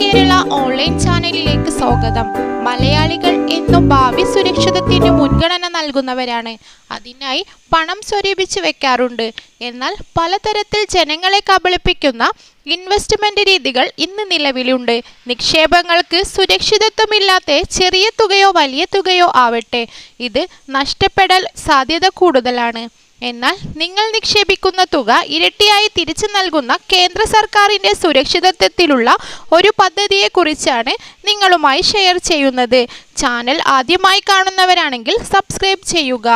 Kerala online ചാനലിലേക്ക് സ്വാഗതം. മലയാളികൾ എന്നും ഭാവി സുരക്ഷിതത്തിന് മുൻഗണന നൽകുന്നവരാണ്. അതിനായി പണം സ്വരൂപിച്ച് വെക്കാറുണ്ട്. എന്നാൽ പലതരത്തിൽ ജനങ്ങളെ കബളിപ്പിക്കുന്ന ഇൻവെസ്റ്റ്മെന്റ് രീതികൾ ഇന്ന് നിലവിലുണ്ട്. നിക്ഷേപങ്ങൾക്ക് സുരക്ഷിതത്വമില്ലാത്ത ചെറിയ തുകയോ വലിയ തുകയോ ആവട്ടെ. ഇത് നഷ്ടപ്പെടൽ സാധ്യത കൂടുതലാണ്. എന്നാൽ നിങ്ങൾ നിക്ഷേപിക്കുന്ന തുക ഇരട്ടിയായി തിരിച്ചു നൽകുന്ന കേന്ദ്ര സർക്കാരിന്റെ സുരക്ഷിതത്വത്തിലുള്ള ഒരു പദ്ധതിയെക്കുറിച്ചാണ് നിങ്ങളുമായി ഷെയർ ചെയ്യുന്നത്. ചാനൽ ആദ്യമായി കാണുന്നവരാണെങ്കിൽ സബ്സ്ക്രൈബ് ചെയ്യുക.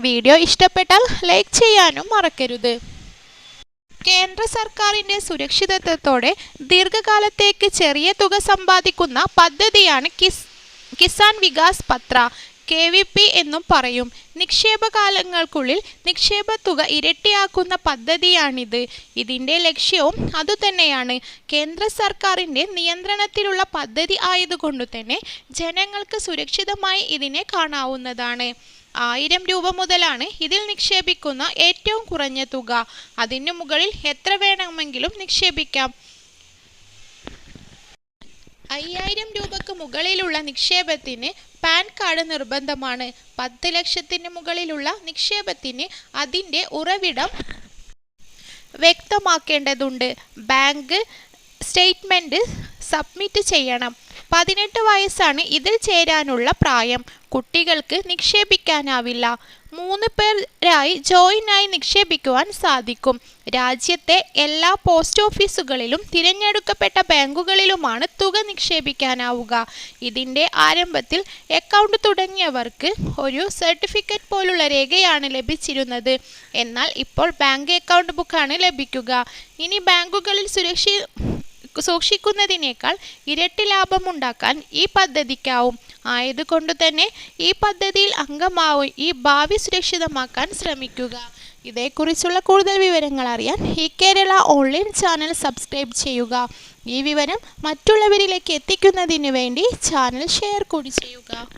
വീഡിയോ ഇഷ്ടപ്പെട്ടാൽ ലൈക്ക് ചെയ്യാനും മറക്കരുത്. കേന്ദ്ര സർക്കാരിന്റെ സുരക്ഷിതത്വത്തോടെ ദീർഘകാലത്തേക്ക് ചെറിയ തുക സമ്പാദിക്കുന്ന പദ്ധതിയാണ് kiss Kisan Vikas Patra. K V P എന്നും പറയും. നിക്ഷേപകാലങ്ങൾക്കുള്ളിൽ നിക്ഷേപ തുക ഇരട്ടിയാക്കുന്ന പദ്ധതിയാണിത്. ഇതിന്റെ ലക്ഷ്യവും അതുതന്നെയാണ്. കേന്ദ്ര സർക്കാരിന്റെ നിയന്ത്രണത്തിലുള്ള പദ്ധതി ആയതുകൊണ്ട് തന്നെ ജനങ്ങൾക്ക് സുരക്ഷിതമായി ഇതിനെ കാണാവുന്നതാണ്. ആയിരം രൂപ മുതലാണ് ഇതിൽ നിക്ഷേപിക്കുന്ന ഏറ്റവും കുറഞ്ഞ തുക. അതിനു മുകളിൽ എത്ര വേണമെങ്കിലും നിക്ഷേപിക്കാം. അയ്യായിരം രൂപക്ക് മുകളിലുള്ള നിക്ഷേപത്തിന് പാൻ കാർഡ് നിർബന്ധമാണ്. പത്ത് ലക്ഷത്തിന് മുകളിലുള്ള നിക്ഷേപത്തിന് അതിന്റെ ഉറവിടം വ്യക്തമാക്കേണ്ടതുണ്ട്. ബാങ്ക് സ്റ്റേറ്റ്മെന്റ് സബ്മിറ്റ് ചെയ്യണം. പതിനെട്ട് വയസ്സാണ് ഇതിൽ ചേരാനുള്ള പ്രായം. കുട്ടികൾക്ക് നിക്ഷേപിക്കാനാവില്ല. മൂന്ന് പേരായി ജോയിനായി നിക്ഷേപിക്കുവാൻ സാധിക്കും. രാജ്യത്തെ എല്ലാ പോസ്റ്റ് ഓഫീസുകളിലും തിരഞ്ഞെടുക്കപ്പെട്ട ബാങ്കുകളിലുമാണ് തുക നിക്ഷേപിക്കാനാവുക. ഇതിന്റെ ആരംഭത്തിൽ അക്കൗണ്ട് തുടങ്ങിയവർക്ക് ഒരു സർട്ടിഫിക്കറ്റ് പോലുള്ള രേഖയാണ് ലഭിച്ചിരുന്നത്. എന്നാൽ ഇപ്പോൾ ബാങ്ക് അക്കൗണ്ട് ബുക്കാണ് ലഭിക്കുക. ഇനി ബാങ്കുകളിൽ സുരക്ഷി സൂക്ഷിക്കുന്നതിനേക്കാൾ ഇരട്ടി ലാഭമുണ്ടാക്കാൻ ഈ പദ്ധതിക്കാവും. ആയതുകൊണ്ട് തന്നെ ഈ പദ്ധതിയിൽ അംഗമാവും ഈ ഭാവി സുരക്ഷിതമാക്കാൻ ശ്രമിക്കുക. ഇതേക്കുറിച്ചുള്ള കൂടുതൽ വിവരങ്ങൾ അറിയാൻ ഈ കേരള ഓൺലൈൻ ചാനൽ സബ്സ്ക്രൈബ് ചെയ്യുക. ഈ വിവരം മറ്റുള്ളവരിലേക്ക് എത്തിക്കുന്നതിന് വേണ്ടി ചാനൽ ഷെയർ കൂടി ചെയ്യുക.